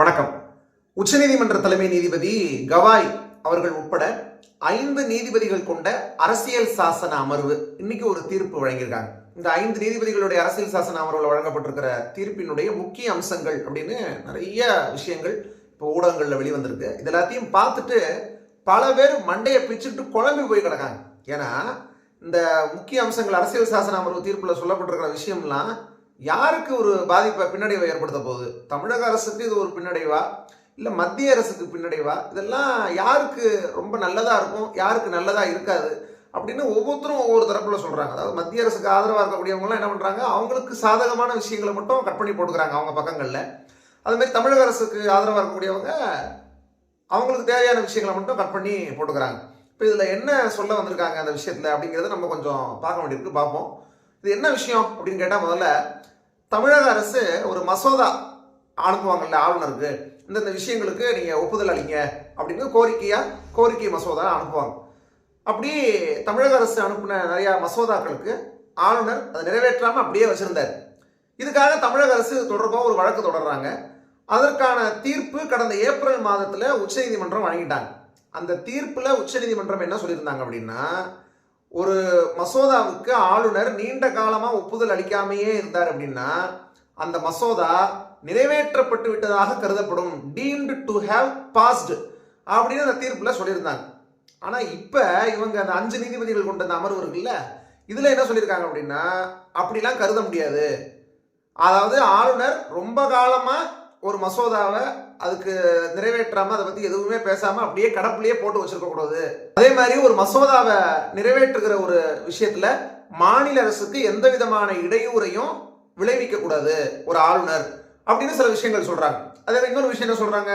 வணக்கம். உச்சநீதிமன்ற தலைமை நீதிபதி கவாய் அவர்கள் உட்பட ஐந்து நீதிபதிகள் கொண்ட அரசியல் சாசன அமர்வு இன்னைக்கு ஒரு தீர்ப்பு வழங்கியிருக்காங்க. இந்த ஐந்து நீதிபதிகளுடைய அரசியல் சாசன அமர்வில் வழங்கப்பட்டிருக்கிற தீர்ப்பினுடைய முக்கிய அம்சங்கள் அப்படின்னு நிறைய விஷயங்கள் இப்போ ஊடகங்களில் வெளிவந்திருக்கு. இது எல்லாத்தையும் பார்த்துட்டு பல பேர் மண்டையை பிச்சுட்டு குழம்பி போய் கிடக்காங்க. ஏன்னா இந்த முக்கிய அம்சங்கள் அரசியல் சாசன அமர்வு தீர்ப்பில் சொல்லப்பட்டிருக்கிற விஷயம்லாம் யாருக்கு ஒரு பாதிப்பை பின்னடைவை ஏற்படுத்த போகுது? தமிழக அரசுக்கு இது ஒரு பின்னடைவா? இல்லை மத்திய அரசுக்கு பின்னடைவா? இதெல்லாம் யாருக்கு ரொம்ப நல்லதாக இருக்கும்? யாருக்கு நல்லதாக இருக்காது? அப்படின்னு ஒவ்வொருத்தரும் ஒவ்வொரு தரப்பில் சொல்கிறாங்க அதாவது மத்திய அரசுக்கு ஆதரவாக இருக்கக்கூடியவங்களாம் என்ன பண்ணுறாங்க அவங்களுக்கு சாதகமான விஷயங்களை மட்டும் கட் பண்ணி போட்டுக்கிறாங்க அவங்க பக்கங்களில். அதுமாரி தமிழக அரசுக்கு ஆதரவாக இருக்கக்கூடியவங்க அவங்களுக்கு தேவையான விஷயங்களை மட்டும் கட் பண்ணி போட்டுக்கிறாங்க. இப்போ இதில் என்ன சொல்ல வந்திருக்காங்க அந்த விஷயத்தில் அப்படிங்கிறத நம்ம கொஞ்சம் பார்க்க வேண்டியிருக்கு. பார்ப்போம். இது என்ன விஷயம் அப்படின்னு கேட்டால் முதல்ல தமிழக அரசு ஒரு மசோதா அனுப்புவாங்கல்ல ஆளுநருக்கு. இந்தந்த விஷயங்களுக்கு நீங்கள் ஒப்புதல் அளிங்க அப்படின்னு கோரிக்கையாக கோரிக்கை மசோதா அனுப்புவாங்க. அப்படி தமிழக அரசு அனுப்பின நிறையா மசோதாக்களுக்கு ஆளுநர் அதை நிறைவேற்றாமல் அப்படியே வச்சுருந்தார். இதுக்காக தமிழக அரசு தொடர்பாக ஒரு வழக்கு தொடர்றாங்க. அதற்கான தீர்ப்பு கடந்த ஏப்ரல் மாதத்தில் உச்சநீதிமன்றம் வழங்கிட்டாங்க. அந்த தீர்ப்பில் உச்சநீதிமன்றம் என்ன சொல்லியிருந்தாங்க அப்படின்னா ஒரு மசோதாவுக்கு ஆளுநர் நீண்ட காலமாக ஒப்புதல் அளிக்காமையே இருந்தார் அப்படின்னா அந்த மசோதா நிறைவேற்றப்பட்டு விட்டதாக கருதப்படும். டீம்டு டு ஹேவ் பாஸ்டு அப்படின்னு அந்த தீர்ப்பில் சொல்லியிருந்தாங்க. ஆனால் இப்போ இவங்க அந்த அஞ்சு நீதிபதிகள் கொண்ட அந்த அமர்வு இருக்குல்ல இதில் என்ன சொல்லியிருக்காங்க அப்படின்னா அப்படிலாம் கருத முடியாது. அதாவது ஆளுநர் ரொம்ப காலமாக ஒரு மசோதாவை அதுக்கு நிறைவேற்றாமல் அதை பற்றி எதுவுமே பேசாமல் அப்படியே கடப்புலேயே போட்டு வச்சுருக்கக்கூடாது அதே மாதிரி ஒரு மசோதாவை நிறைவேற்றுகிற ஒரு விஷயத்தில் மாநில அரசுக்கு எந்த விதமான இடையூறையும் விளைவிக்கக்கூடாது ஒரு ஆளுநர் அப்படின்னு சில விஷயங்கள் சொல்கிறாங்க அதே மாதிரி இன்னொரு விஷயம் என்ன சொல்கிறாங்க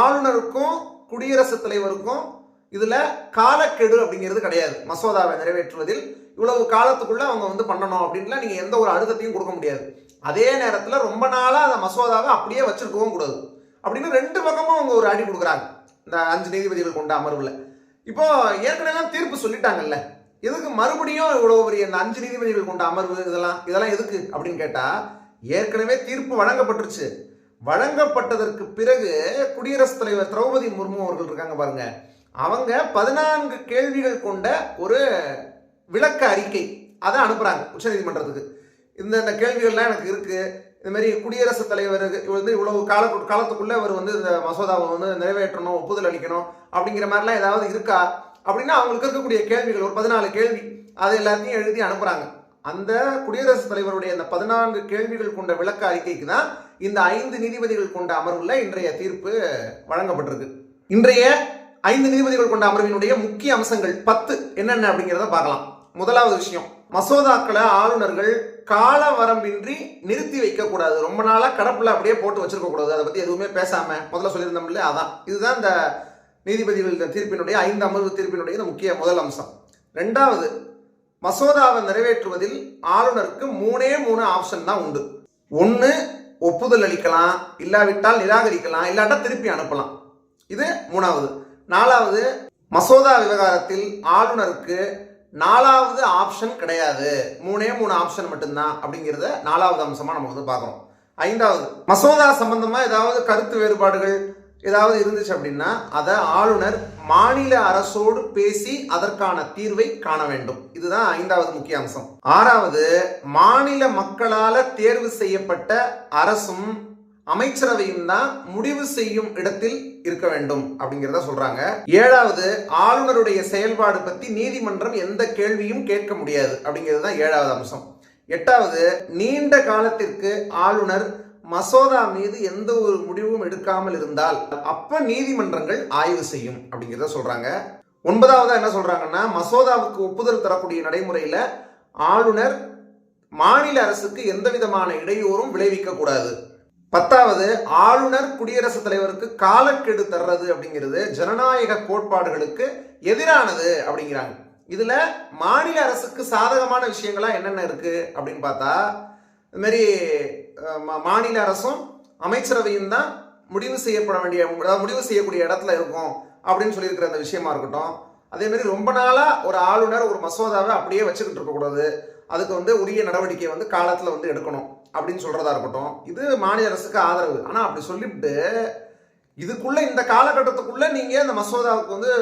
ஆளுநருக்கும் குடியரசுத் தலைவருக்கும் இதில் காலக்கெடு அப்படிங்கிறது கிடையாது. மசோதாவை நிறைவேற்றுவதில் இவ்வளவு காலத்துக்குள்ளே அவங்க வந்து பண்ணணும் அப்படின்லாம் நீங்கள் எந்த ஒரு அழுத்தத்தையும் கொடுக்க முடியாது. அதே நேரத்தில் ரொம்ப நாளாக அந்த மசோதாவை அப்படியே வச்சிருக்கவும் கூடாது. அப்படின்னு ரெண்டு பக்கமும் அவங்க ஒரு அடி கொடுக்குறாங்க. இந்த அஞ்சு நீதிபதிகள் கொண்ட அமர்வில். இப்போ ஏற்கனவே தீர்ப்பு சொல்லிட்டாங்கல்ல. எதுக்கு மறுபடியும் இவ்வளோ பெரிய இந்த அஞ்சு நீதிபதிகள் கொண்ட அமர்வு இதெல்லாம் இதெல்லாம் எதுக்கு அப்படின்னு கேட்டால் ஏற்கனவே தீர்ப்பு வழங்கப்பட்டுருச்சு. வழங்கப்பட்டதற்கு பிறகு குடியரசுத் தலைவர் திரௌபதி முர்மு அவர்கள் இருக்காங்க பாருங்க. அவங்க பதினான்கு கேள்விகள் கொண்ட ஒரு விளக்க அறிக்கை அதை அனுப்புறாங்க உச்சநீதிமன்றத்துக்கு. இந்த இந்த கேள்விகள்லாம் எனக்கு இருக்குது இந்த மாதிரி குடியரசுத் தலைவர் வந்து இவ்வளவு கால காலத்துக்குள்ளே அவர் வந்து இந்த மசோதாவை வந்து நிறைவேற்றணும் ஒப்புதல் அளிக்கணும் அப்படிங்கிற மாதிரிலாம் ஏதாவது இருக்கா? அப்படின்னா அவங்களுக்கு இருக்கக்கூடிய கேள்விகள் ஒரு பதினாலு கேள்வி. அதை எல்லாத்தையும் எழுதி அனுப்புகிறாங்க அந்த குடியரசுத் தலைவருடைய அந்த பதினான்கு கேள்விகள் கொண்ட விளக்க அறிக்கைக்கு தான் இந்த ஐந்து நீதிபதிகள் கொண்ட அமர்வுல இன்றைய தீர்ப்பு வழங்கப்பட்டிருக்கு. இன்றைய ஐந்து நீதிபதிகள் கொண்ட அமர்வினுடைய முக்கிய அம்சங்கள் பத்து என்னென்ன அப்படிங்கிறத பார்க்கலாம். முதலாவது விஷயம். மசோதாக்களை ஆளுநர்கள் கால வரம்பின்றி நிறுத்தி வைக்கக்கூடாது. ரொம்ப நாளாக கடப்பில் அப்படியே போட்டு வச்சிருக்க கூடாது அதை பற்றி எதுவுமே பேசாமல் முதல்ல சொல்லியிருந்தோம்ல அதான். இதுதான் இந்த நீதிபதிகள் தீர்ப்பினுடைய ஐந்து அமர்வு தீர்ப்பினுடைய முக்கிய முதல் அம்சம். ரெண்டாவது மசோதாவை நிறைவேற்றுவதில் ஆளுநருக்கு மூணே மூணு ஆப்ஷன் தான் உண்டு. ஒன்று ஒப்புதல் அளிக்கலாம் இல்லாவிட்டால் நிராகரிக்கலாம் இல்லாட்டா திருப்பி அனுப்பலாம். இது மூணாவது. நாலாவது மசோதா விவகாரத்தில் ஆளுநருக்கு நாலாவது ஆப்ஷன் கிடையாது. மூணே மூணு ஆப்ஷன் மட்டும்தான் அப்படிங்கிறத நாலாவது அம்சமாக நம்ம வந்து பார்க்குறோம் ஐந்தாவது மசோதா சம்பந்தமாக ஏதாவது கருத்து வேறுபாடுகள் ஏதாவது இருந்துச்சு அப்படின்னா அதை ஆளுநர் மாநில அரசோடு பேசி அதற்கான தீர்வை காண வேண்டும். இதுதான் ஐந்தாவது முக்கிய அம்சம். ஆறாவது மாநில மக்களால் தேர்வு செய்யப்பட்ட அரசும் அமைச்சரவையும் தான் முடிவு செய்யும் இடத்தில் இருக்க வேண்டும் அப்படிங்கிறத சொல்றாங்க. ஏழாவது ஆளுநருடைய செயல்பாடு பத்தி நீதிமன்றம் எந்த கேள்வியும் கேட்க முடியாது அப்படிங்கிறது தான் ஏழாவது அம்சம். எட்டாவது நீண்ட காலத்திற்கு ஆளுநர் மசோதா மீது எந்த ஒரு முடிவும் எடுக்காமல் இருந்தால் அப்ப நீதிமன்றங்கள் ஆய்வு செய்யும் அப்படிங்கிறத சொல்றாங்க. ஒன்பதாவதா என்ன சொல்றாங்கன்னா மசோதாவுக்கு ஒப்புதல் தரக்கூடிய நடைமுறையில ஆளுநர் மாநில அரசுக்கு எந்த விதமான இடையூறும் விளைவிக்க கூடாது. பத்தாவது ஆளுநர் குடியரசுத் தலைவருக்கு காலக்கெடு தர்றது அப்படிங்கிறது ஜனநாயக கோட்பாடுகளுக்கு எதிரானது அப்படிங்கிறாங்க. இதுல மாநில அரசுக்கு சாதகமான விஷயங்கள்லாம் என்னென்ன இருக்கு அப்படின்னு பார்த்தா இது மாதிரி மா- மாநில அரசும் அமைச்சரவையும் தான் முடிவு செய்யப்பட வேண்டிய அதாவது முடிவு செய்யக்கூடிய இடத்துல இருக்கும் அப்படின்னு சொல்லியிருக்கிற அந்த விஷயமா இருக்கட்டும். அதே மாதிரி ரொம்ப நாளா ஒரு ஆளுநர் ஒரு மசோதாவை அப்படியே வச்சுக்கிட்டு இருக்கக்கூடாது. அதுக்கு வந்து உரிய நடவடிக்கை வந்து காலத்தில் வந்து எடுக்கணும் அப்படின்னு சொல்கிறதா இருக்கட்டும். இது மாநில அரசுக்கு ஆதரவு. ஆனால் அப்படி சொல்லிவிட்டு இதுக்குள்ளே இந்த காலகட்டத்துக்குள்ளே நீங்கள் இந்த மசோதாவுக்கு வந்து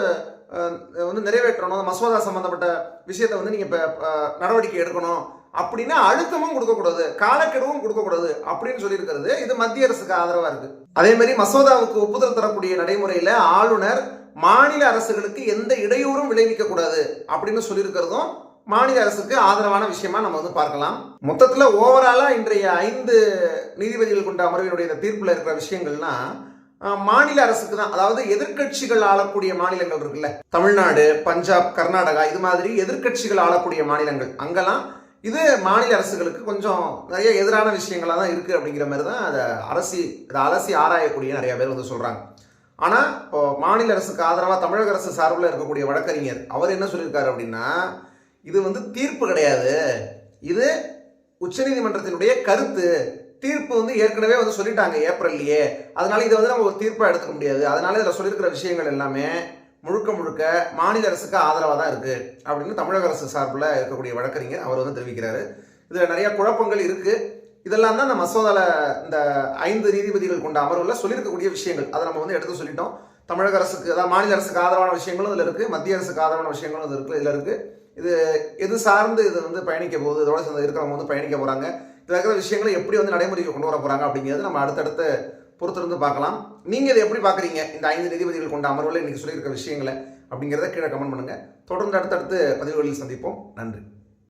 வந்து நிறைவேற்றணும். அந்த மசோதா சம்மந்தப்பட்ட விஷயத்தை வந்து நீங்கள் இப்போ நடவடிக்கை எடுக்கணும் அப்படின்னா அழுத்தமும் கொடுக்கக்கூடாது காலக்கெடுவும் கொடுக்கக்கூடாது அப்படின்னு சொல்லியிருக்கிறது இது மத்திய அரசுக்கு ஆதரவாக இருக்குது அதே மாதிரி மசோதாவுக்கு ஒப்புதல் தரக்கூடிய நடைமுறையில் ஆளுநர் மாநில அரசுகளுக்கு எந்த இடையூறும் விளைவிக்கக்கூடாது அப்படின்னு சொல்லியிருக்கிறதும் மாநில அரசுக்கு ஆதரவான விஷயமா நம்ம வந்து பார்க்கலாம். மொத்தத்தில் ஓவராலா இன்றைய ஐந்து நீதிபதிகள் கொண்ட அமர்வினுடைய இந்த தீர்ப்பில் இருக்கிற விஷயங்கள்னா மாநில அரசுக்கு தான். அதாவது எதிர்க்கட்சிகள் ஆளக்கூடிய மாநிலங்கள் இருக்குல்ல. தமிழ்நாடு பஞ்சாப் கர்நாடகா இது மாதிரி எதிர்க்கட்சிகள் ஆளக்கூடிய மாநிலங்கள். அங்கெல்லாம் இது மாநில அரசுகளுக்கு கொஞ்சம் நிறைய எதிரான விஷயங்களா தான் இருக்குது அப்படிங்கிற மாதிரி தான் அதை அரசி அதை அலசி ஆராயக்கூடிய நிறைய பேர் வந்து சொல்கிறாங்க ஆனால் இப்போ மாநில அரசுக்கு ஆதரவாக தமிழக அரசு சார்பில் இருக்கக்கூடிய வழக்கறிஞர் அவர் என்ன சொல்லியிருக்காரு அப்படின்னா இது வந்து தீர்ப்பு கிடையாது. இது உச்சநீதிமன்றத்தினுடைய கருத்து. தீர்ப்பு வந்து ஏற்கனவே வந்து சொல்லிட்டாங்க ஏப்ரல்லையே. அதனால இதை வந்து நம்ம ஒரு தீர்ப்பாக எடுத்துக்க முடியாது. அதனால இதில் சொல்லியிருக்கிற விஷயங்கள் எல்லாமே முழுக்க முழுக்க மாநில அரசுக்கு ஆதரவாக தான் இருக்குது அப்படின்னு தமிழக அரசு சார்பில் இருக்கக்கூடிய வழக்கறிஞர் அவர் வந்து தெரிவிக்கிறாரு. இதில் நிறைய குழப்பங்கள் இருக்குது இதெல்லாம் தான் இந்த மசோதாவில் இந்த ஐந்து நீதிபதிகள் கொண்ட அமர்வில் சொல்லியிருக்கக்கூடிய விஷயங்கள். அதை நம்ம வந்து எடுத்து சொல்லிட்டோம். தமிழக அரசுக்கு அதாவது மாநில அரசுக்கு ஆதரவான விஷயங்களும் இதில் இருக்குது மத்திய அரசுக்கு ஆதரவான விஷயங்களும் இதில் இருக்குது இதில் இருக்குது இது எது சார்ந்து இது வந்து பயணிக்க போகுது இதோட சேர்ந்து இருக்கிறவங்க வந்து பயணிக்க போகிறாங்க இதில் இருக்கிற விஷயங்களை எப்படி வந்து நடைமுறைக்கு கொண்டு வர போகிறாங்க அப்படிங்கிறது நம்ம அடுத்தடுத்த பொறுத்திருந்து பார்க்கலாம். நீங்கள் இதை எப்படி பார்க்குறீங்க? இந்த ஐந்து நீதிபதிகள் கொண்ட அமர்வில் இன்றைக்கி சொல்லியிருக்க விஷயங்களை அப்படிங்கிறத கீழே கமெண்ட் பண்ணுங்கள் தொடர்ந்து அடுத்தடுத்து பதிவுகளில் சந்திப்போம். நன்றி.